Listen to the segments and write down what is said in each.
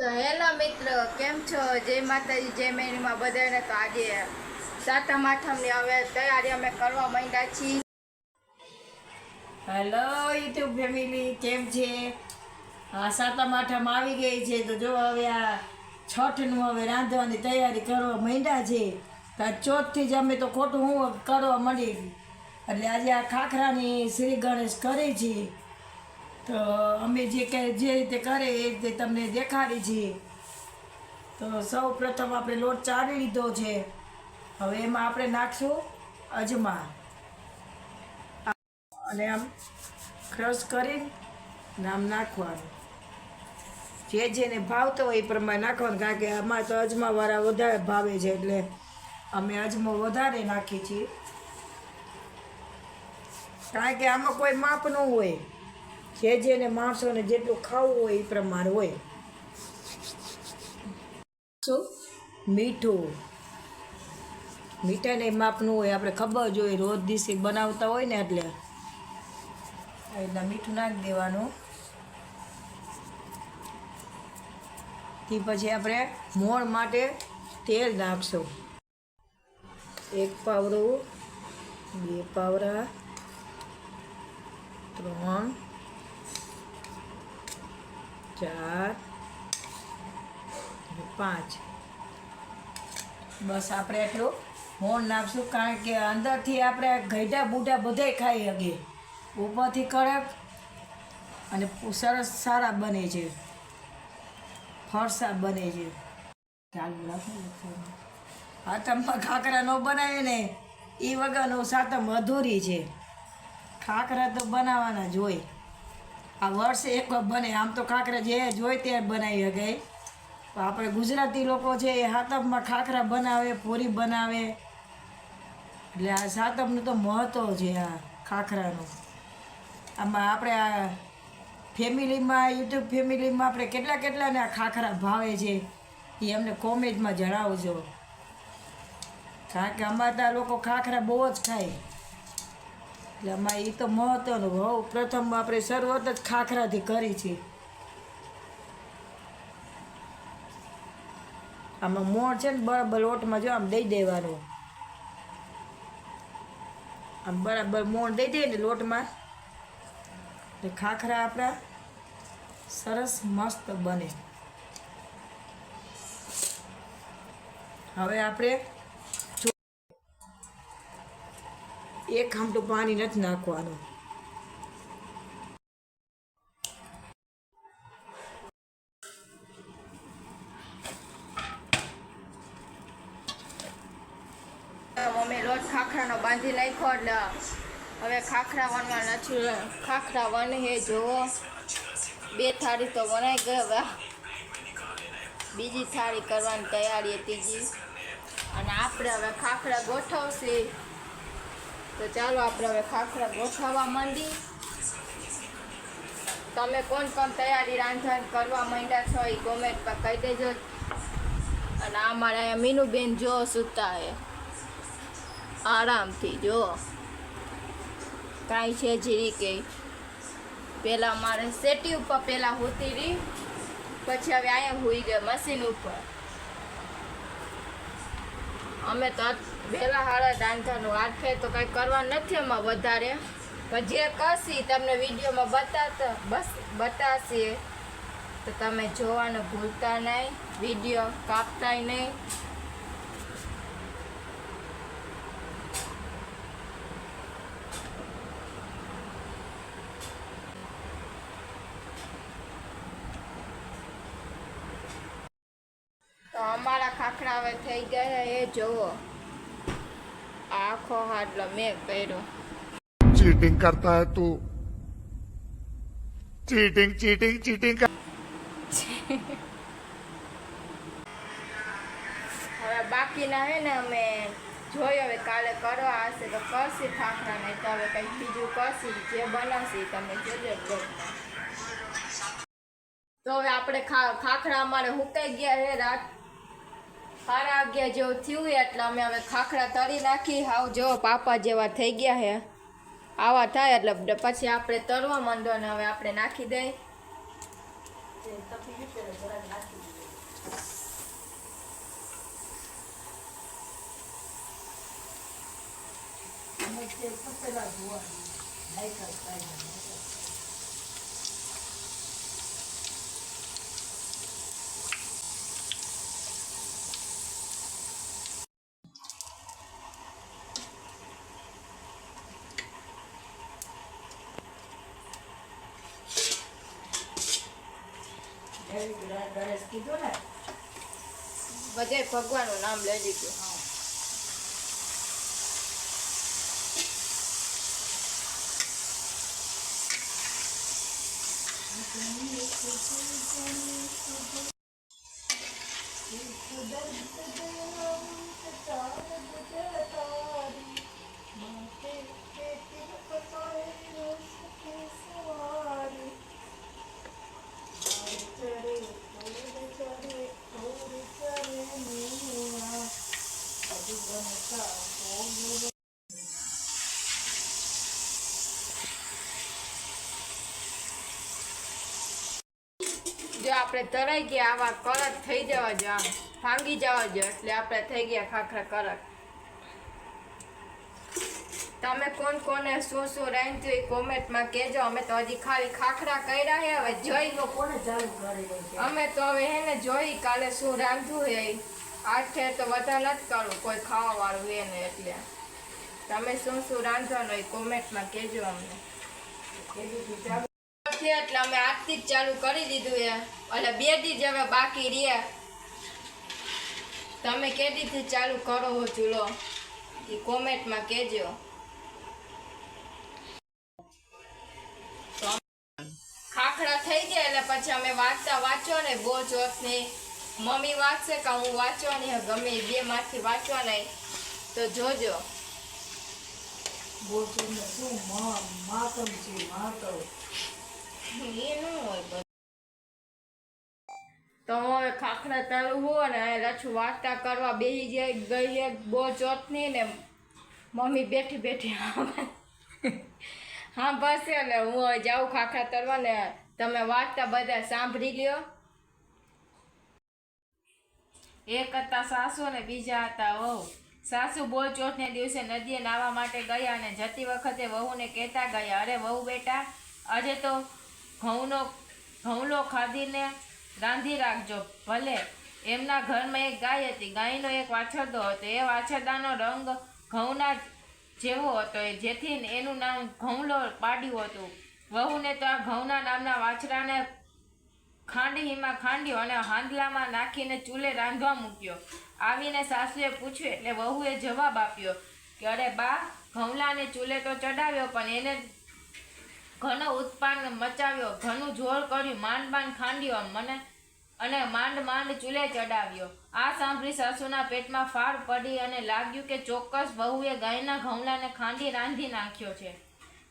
તો હેલો મિત્રો, કેમ છો? જય માતાજી, જય મેરીમાં બધાને તો આજે સાતમ, આઠમની હવે તૈયારી અમે કરવા માંડ્યા છીએ. હેલો યુટ્યુબ ફેમિલી, કેમ છે? હા, સાતમ, આઠમ આવી ગઈ છે, તો જો હવે આ છઠનું હવે રાંધવાની તૈયારી કરવા માંડ્યા છે, તો ચોથથી જ અમે તો ખોટું હું કરવા માંડી. એટલે આજે આ ખાખરાની શ્રી ગણેશ કરે છે. તો અમે જે કે જે રીતે કરે એ રીતે તમને દેખાડી છીએ તો સૌ પ્રથમ આપણે લોટ ચાળી લીધો છે. હવે એમાં આપણે નાખશું અજમા અને આમ ક્રશ કરી નામ નાખવાનું. જે જેને ભાવતો હોય એ પ્રમાણે નાખવાનું, કારણ કે આમાં તો અજમાવાળા વધારે ભાવે છે, એટલે અમે અજમો વધારે નાખીએ છીએ. કારણ કે આમાં કોઈ માપ ન હોય. જે જેને માણસોને જેટલું ખાવું હોય એ પ્રમાણે હોય. મીઠું. મીઠાને માપનું હોય, આપણે ખબર જ હોય, રોજ દિવસે બનાવતા હોય ને એટલે. રીતના મીઠું નાખી દેવાનું. તે પછી આપણે મોણ માટે તેલ નાખશું. એક પાવરું બે પાવરા ત્રણ ચાર પાંચ. બસ આપણે એટલું મોણ નાખશું કારણ કે અંદરથી આપણે ગઈઢા બુઢા બધાય ખાઈ શકીએ ઉપરથી કડક અને સરસ સારા બને છે. ફરસા બને છે. ચાલુ રાખો લખવાનું. હાથમાં ખાખરા ન બનાવે ને એ વગરનું સાતમ અધૂરી છે. ખાખરા તો બનાવવાના જ હોય. આ વર્ષે એક બને. આમ તો ખાખરા જે જોઈ તે બનાવી શકે. પણ આપણે ગુજરાતી લોકો છે એ હાથમમાં ખાખરા બનાવે, પૂરી બનાવે. એટલે આ સાતમનું તો મહત્ત્વ છે આ ખાખરાનું. આમાં આપણે આ ફેમિલીમાં, યુટ્યુબ ફેમિલીમાં આપણે કેટલા કેટલાને આ ખાખરા ભાવે છે એ અમને કોમેન્ટમાં જણાવજો. કારણ કે અમારા લોકો ખાખરા બહુ જ ખાય. એટલે અમારે એ તો મહત્વનું હવ પ્રથમ આપણે શરૂઆત જ ખાખરાથી કરી છે. આમાં મોણ છે ને બરાબર લોટમાં જો આમ દઈ દેવાનું. આમ બરાબર મોણ દઈ દઈએ ને લોટમાં. એટલે ખાખરા આપણા સરસ મસ્ત બને. હવે આપણે એક આમટું પાણી નથી નાખવાનું. મમ્મી લોટ ખાખરાનો બાંધી નાખ્યો એટલે હવે ખાખરા વણવા નથી ખાખરા વન હે જોવો બે થાળી તો વણાઈ ગયો બીજી થાળી કરવાની તૈયારી હતી જી. અને આપણે હવે ખાખરા ગોઠવશે. તો ચાલો આપણે હવે ખાખરા ગોઠવવા માંડી. તમે કોણ કોણ તૈયારી રાંધણ કરવા માંડ્યા છો એ કોમેન્ટ પર કહી દેજો. અને અમારે અહીંયા મીનુબેન જો સૂતા એ આરામથી જો. કાંઈ છે જીરી કે પહેલાં મારે સેટી ઉપર પહેલાં હોતી રહી. પછી હવે અહીંયા હોઈ ગઈ મશીન ઉપર. અમે તો વહેલા હાડા રાંધવાનું આઠે તો કાંઈ કરવાનું નથી એમાં વધારે. પણ જે કરશી તમને વિડીયોમાં બતાતા બસ બતાશે તો તમે જોવાનું ભૂલતા નહીં, વીડિયો કાપતાય નહીં તો નખરાવે થઈ ગયા એ જોવો. આખો હાડલો મેં પહેર્યો. ચીટિંગ કરતા હે તું. ચીટિંગ ચીટિંગ ચીટિંગ હવે બાકીના હે ને અમે જોઈ હવે કાલે કરવા હશે તો કરશી ઠાકરા નહીં તો હવે કંઈક બીજું કરશી જે બનાવશી તમે જોજો બ્લોગમાં તો હવે આપણે ખાખરા અમારે હુકાઈ ગયા હે રાત. સારા અગિયાર જેવું થયું એટલે અમે હવે ખાખરા તળી નાખી. હાવ જો પાપા જેવા થઈ ગયા હે. આવા થાય એટલે પછી આપણે તળવા માંડો ને હવે આપણે નાખી દઈએ Thank you. કીધું ને બધે ભગવાનનું નામ લઈ લીધું. જો આપણે તરાઈ ગયા, આવા કડક થઈ જવા જો આમ, ભાંગી જવા જો, એટલે આપણે થઈ ગયા ખાખરા કડક. તમે કોણ કોને શું શું રાંધ્યું એ કોમેન્ટમાં કહેજો. અમે તો હજી ખાલી ખાખરા કર્યા હે હવે જોઈ લો કોને ચાલુ કરી અમે તો હવે હે ને જોઈ કાલે શું રાંધ્યું હે આઠે તો વધારે નથી કરવું. કોઈ ખાવા વાળું હે ને એટલે. તમે શું શું રાંધવાનું એ કોમેન્ટમાં કહેજો અમને. એટલે અમે આજથી જ ચાલુ કરી દીધું એ. એટલે બે દી હવે બાકી રહ્યા તમે કેદીથી ચાલુ કરો હો ચૂલો. એ કોમેન્ટમાં કહેજો. ખાખડા થઈ ગયા એટલે પછી અમે વાંચતા વાંચો ને બહુ ચોથની. મમ્મી વાંચશે કે હું વાંચવાની ગમે બે માંથી વાંચવાના તો જોજો. તો હવે ખાખડા ચાલુ હોય ને રછું વાર્તા કરવા બેસી જાય ગઈ એક બહુ ચોથની ને મમ્મી બેઠી બેઠી હા બસ એટલે હું જાઉં ખાખડા તરવા ને તમે વાર્તા બધા સાંભળી લ્યો. એક હતા સાસુ અને બીજા હતા વહુ. સાસુ બોલ ચોથને દિવસે નદીએ નાહવા માટે ગયા અને જતી વખતે વહુને કહેતા ગયા, અરે વહુ બેટા, આજે તો ઘઉંનો, ઘઉંલો ખાધીને રાંધી રાખજો. ભલે એમના ઘરમાં એક ગાય હતી, ગાયનો એક વાછરડો હતો. એ વાછરડાનો રંગ ઘઉંના જેવો હતો એ, જેથી એનું નામ ઘઉંલો પાડ્યું હતું. વહુને તો આ ઘઉંના નામના વાછરાને ખાંડીમાં ખાંડ્યો અને હાંદલામાં નાખીને ચૂલે રાંધવા મૂક્યો. આવીને સાસુએ પૂછ્યું, એટલે વહુએ જવાબ આપ્યો કે, અરે બા, ઘઉંલાને ચૂલે તો ચડાવ્યો, પણ એને ઘણો ઉત્પાન મચાવ્યો. ઘણું જોર કર્યું, માંડ માંડ ખાંડ્યો મને અને માંડ માંડ ચૂલે ચડાવ્યો. આ સાંભળી સાસુના પેટમાં ફાળ પડી અને લાગ્યું કે ચોક્કસ વહુએ ગાયના ઘઉંલાને ખાંડી રાંધી નાખ્યો છે.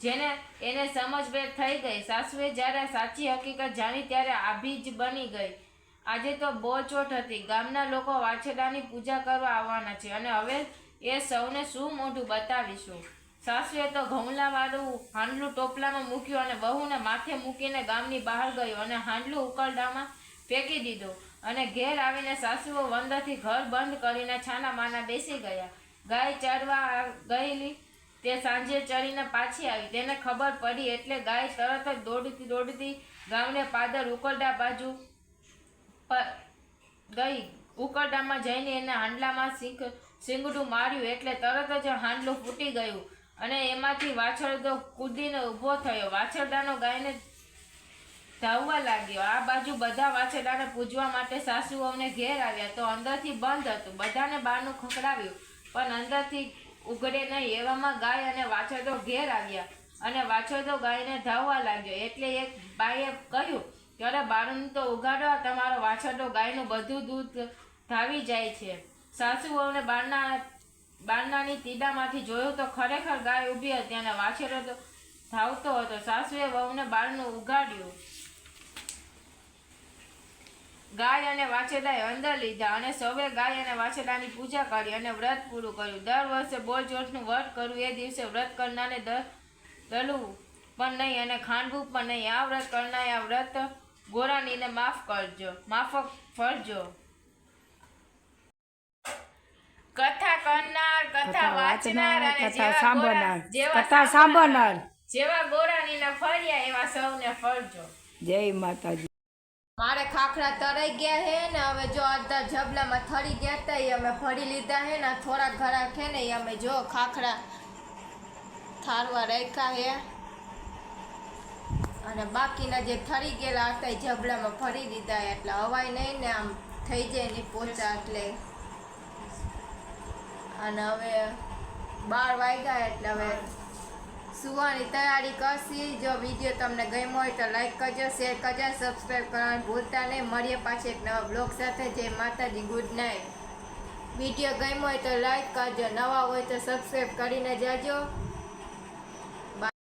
જેને એને સમજભેર થઈ ગઈ. સાસુએ જ્યારે સાચી હકીકત જાણી ત્યારે આભી જ બની ગઈ. આજે તો બહુ ચોટ હતી. ગામના લોકો વાછેડાની પૂજા કરવા આવવાના છે અને હવે એ સૌને શું મોઢું બતાવીશું? સાસુએ તો ઘઉંલાવાળું હાંડલું ટોપલામાં મૂક્યું અને વહુને માથે મૂકીને ગામની બહાર ગયો અને હાંડલું ઉકરડામાં ફેંકી દીધું અને ઘેર આવીને સાસુઓ વંદરથી ઘર બંધ કરીને છાના માના બેસી ગયા. ગાય ચરવા ગયેલી તે સાંજે ચડીને પાછી આવી. તેને ખબર પડી એટલે ગાય તરત જ દોડતી દોડતી ગામને પાદર ઉકરડા બાજુ ગઈ. ઉકરડામાં જઈને એને હાંડલામાં સિંગ સિંગડું માર્યું એટલે તરત જ હાંડલું ફૂટી ગયું અને એમાંથી વાછરડો કૂદીને ઊભો થયો. વાછરડાનો ગાયને ધાવવા લાગ્યો. આ બાજુ બધા વાછરડાને પૂજવા માટે સાસુઓને ઘેર આવ્યા. તો અંદરથી બંધ હતું. બધાને બહારનું ખકડાવ્યું પણ અંદરથી ઉઘડે નહીં, એવામાં ગાય અને વાછરડો ઘેર આવ્યા અને વાછરડો ગાયને ધાવવા લાગ્યો. એટલે એક બાઈએ કહ્યું કે અરે બારણું તો ઉગાડો, તમારો વાછરડો ગાયનું બધું દૂધ ધાવી જાય છે. સાસુઓને બારના બારણાની તીડામાંથી જોયું તો ખરેખર ગાય ઊભી હતી અને વાછરડો ધાવતો હતો. સાસુએ વહુને બારણું ઉગાડ્યું. ગાય અને વાછરડાએ અંદર લીધા અને સૌએ ગાય અને વાછરડાની પૂજા કરી અને વ્રત પૂરું કર્યું. દર વર્ષે બોલજોશનું વ્રત કરવું એ દિવસે વ્રત કરનારને દલવું પણ નહીં અને ખાંડવું પણ નહીં. આ વ્રત કરનાર આ વ્રત ગોરાનીને માફ કરજો માફક ફરજો. કથા કરનાર કથા વાંચનાર અને કથા સાંભળનાર કથા સાંભળનાર જેવા ગોરાણીના ફર્યા એવા સૌને ફરજો. જય માતાજી. મારે ખાખરા તરાઈ ગયા હે ને, હવે જો અડધા જબલામાં થરી ગયા હતા, એ અમે ફરી લીધા હે ને થોડા ઘણા છે ને અમે જો ખાખરા થારવા રાખ્યા હે. અને બાકીના જે થરી ગયેલા હતા, એ જબલામાં ફરી દીધા એટલે હવાય નહીં ને, આમ થઈ જાય ને, પોચા એટલે. અને હવે બાર વાગ્યા એટલે હવે સુવાની તૈયારી કરશી. જો વીડિયો તમને ગમ્યો હોય તો લાઈક કરજો શેર કરજો સબસ્ક્રાઈબ કરવાનું ભૂલતા નહીં. મળીએ પાછી એક નવા બ્લોગ સાથે. જય માતાજી ગુડ નાઇટ વીડિયો ગમ્યો હોય તો લાઈક કરજો, નવા હોય તો સબસ્ક્રાઈબ કરીને જાજો.